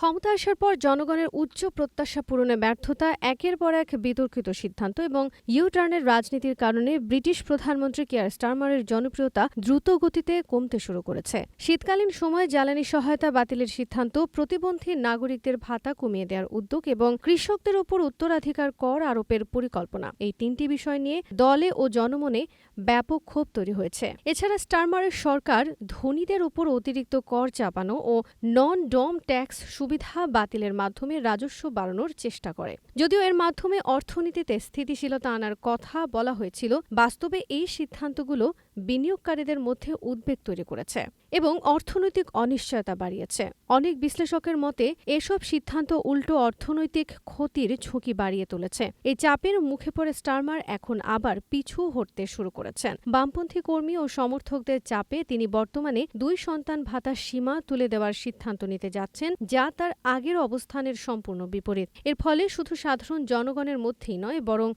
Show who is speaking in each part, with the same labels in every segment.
Speaker 1: ক্ষমতা আসার পর জনগণের উচ্চ প্রত্যাশা পূরণে ব্যর্থতা, একের পর এক বিতর্কিত সিদ্ধান্ত এবং ইউ টার্নের রাজনীতির কারণে ব্রিটিশ প্রধানমন্ত্রী কেয়ার স্টারমারের জনপ্রিয়তা দ্রুত গতিতে কমতে শুরু করেছে। শীতকালীন সময়ে জ্বালানি সহায়তা বাতিলের সিদ্ধান্ত প্রতিবন্ধী নাগরিকদের ভাতা কমিয়ে দেওয়ার উদ্যোগ এবং কৃষকদের ওপর উত্তরাধিকার কর আরোপের পরিকল্পনা। এই তিনটি বিষয় নিয়ে দলে ও জনমনে ব্যাপক ক্ষোভ তৈরি হয়েছে। এছাড়া স্টারমারের সরকার ধনীদের ওপর অতিরিক্ত কর চাপানো ও নন ডম ট্যাক্স সুবিধা বাতিলের মাধ্যমে রাজস্ব বাড়ানোর চেষ্টা করে। যদিও এর মাধ্যমে অর্থনীতিতে স্থিতিশীলতা আনার কথা বলা হয়েছিল, বাস্তবে এই সিদ্ধান্তগুলো বিনিয়োগকারীদের মধ্যে উদ্বেগ তৈরি করেছে এবং অর্থনৈতিক অনিশ্চয়তা বাড়িয়েছে। অনেক বিশ্লেষকের মতে, এসব সিদ্ধান্ত উল্টো অর্থনৈতিক ক্ষতির ঝুঁকি বাড়িয়ে তুলেছে। এই চাপের মুখে পড়ে স্টারমার এখন আবার পিছু হটতে শুরু করেছেন। বামপন্থী কর্মী ও সমর্থকদের চাপে তিনি বর্তমানে দুই সন্তান ভাতার সীমা তুলে দেওয়ার সিদ্ধান্ত নিতে যাচ্ছেন, যা তার আগের অবস্থানের সম্পূর্ণ বিপরীত। এর ফলে শুধু সাধারণ জনগণের মধ্যেই নয়, বরং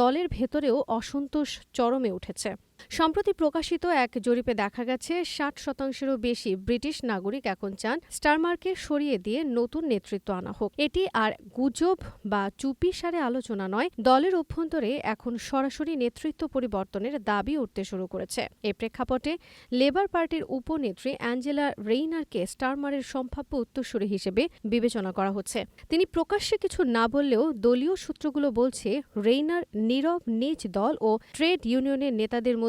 Speaker 1: দলের ভেতরেও অসন্তোষ চরমে উঠেছে। সম্প্রতি প্রকাশিত এক জরিপে দেখা গেছে, ষাট শতাংশেরও বেশি ব্রিটিশ নাগরিক এখন চান স্টারমার্কে সরিয়ে দিয়ে নতুন নেতৃত্ব আনা হোক। এটি আর গুজব বা চুপি সারে আলোচনা নয়, দলের অভ্যন্তরে এখন সরাসরি নেতৃত্ব পরিবর্তনের দাবি উঠতে শুরু করেছে। এ প্রেক্ষাপটে লেবার পার্টির উপনেত্রী অ্যাঞ্জেলা রেইনারকে স্টারমারের সম্ভাব্য উত্তরসূরি হিসেবে বিবেচনা করা হচ্ছে। তিনি প্রকাশ্যে কিছু না বললেও দলীয় সূত্রগুলো বলছে, রেইনার নীরব নিজ দল ও ট্রেড ইউনিয়নের নেতাদের মধ্যে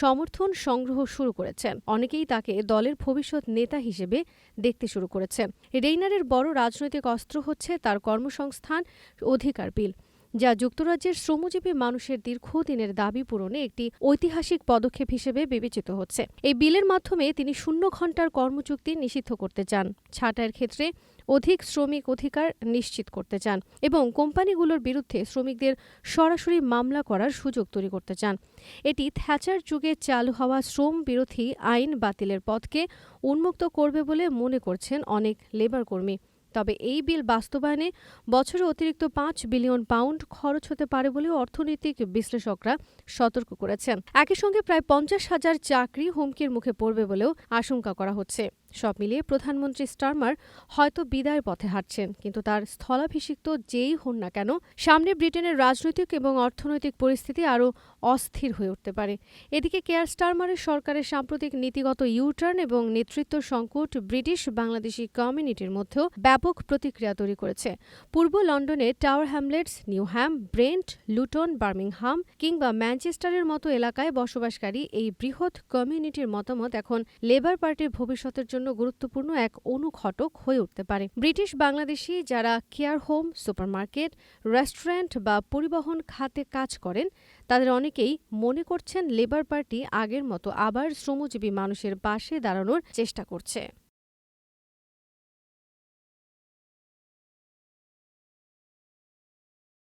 Speaker 1: সমর্থন সংগ্রহ শুরু করেছেন। অনেকেই তাকে দলের ভবিষ্যৎ নেতা হিসেবে দেখতে শুরু করেছেন রেইনারের বড় রাজনৈতিক অস্ত্র হচ্ছে তার কর্মসংস্থান অধিকার বিল। যা যুক্তরাজ্যের শ্রমজীবী মানুষের দীর্ঘদিনের দাবি পূরণে একটি ঐতিহাসিক পদক্ষেপ হিসেবে বিবেচিত হচ্ছে। এই বিলের মাধ্যমে তিনি শূন্য ঘণ্টার কর্মচুক্তি নিষিদ্ধ করতে চান। ছাঁটাইয়ের ক্ষেত্রে অধিক শ্রমিক অধিকার নিশ্চিত করতে চান এবং কোম্পানিগুলোর বিরুদ্ধে শ্রমিকদের সরাসরি মামলা করার সুযোগ তৈরি করতে চান। এটি থ্যাচার যুগে চালু হওয়া শ্রম বিরোধী আইন বাতিলের পথকে উন্মুক্ত করবে বলে মনে করছেন অনেক লেবার কর্মী তবে এই বিল বাস্তবায়নে বছরে অতিরিক্ত পাঁচ বিলিয়ন পাউন্ড খরচ হতে পারে বলে অর্থনৈতিক বিশ্লেষকরা সতর্ক করেছেন। একই সঙ্গে প্রায় পঞ্চাশ হাজার চাকরি হুমকির মুখে পড়বে বলেও আশঙ্কা করা হচ্ছে। সব মিলিয়ে প্রধানমন্ত্রী স্টারমার হয়তো বিদায়ের পথে হাঁটছেন, কিন্তু তার স্থলাভিষিক্ত যেই হন না কেন, সামনে ব্রিটেনের রাজনৈতিক এবং অর্থনৈতিক পরিস্থিতি আরও অস্থির হয়ে উঠতে পারে। এদিকে কেয়ার স্টারমারের সরকারের সাম্প্রতিক নীতিগত ইউটার্ন এবং নেতৃত্ব সংকট ব্রিটিশ বাংলাদেশি কমিউনিটির মধ্যেও ব্যাপক প্রতিক্রিয়া তৈরি করেছে। পূর্ব লন্ডনে Tower Hamlets Newham Brent, Luton, Birmingham কিংবা ম্যানচেস্টারের মতো এলাকায় বসবাসকারী এই বৃহৎ কমিউনিটির মতামত এখন লেবার পার্টির ভবিষ্যতের জন্য গুরুত্বপূর্ণ এক অনুঘটক হয়ে উঠতে পারে। ব্রিটিশ বাংলাদেশি যারা কেয়ার হোম, সুপারমার্কেট, রেস্টুরেন্ট বা পরিবহন খাতে কাজ করেন, তাদের অনেকেই মনে করছেন লেবার পার্টি আগের মতো আবার শ্রমজীবী মানুষের পাশে দাঁড়ানোর চেষ্টা করছে।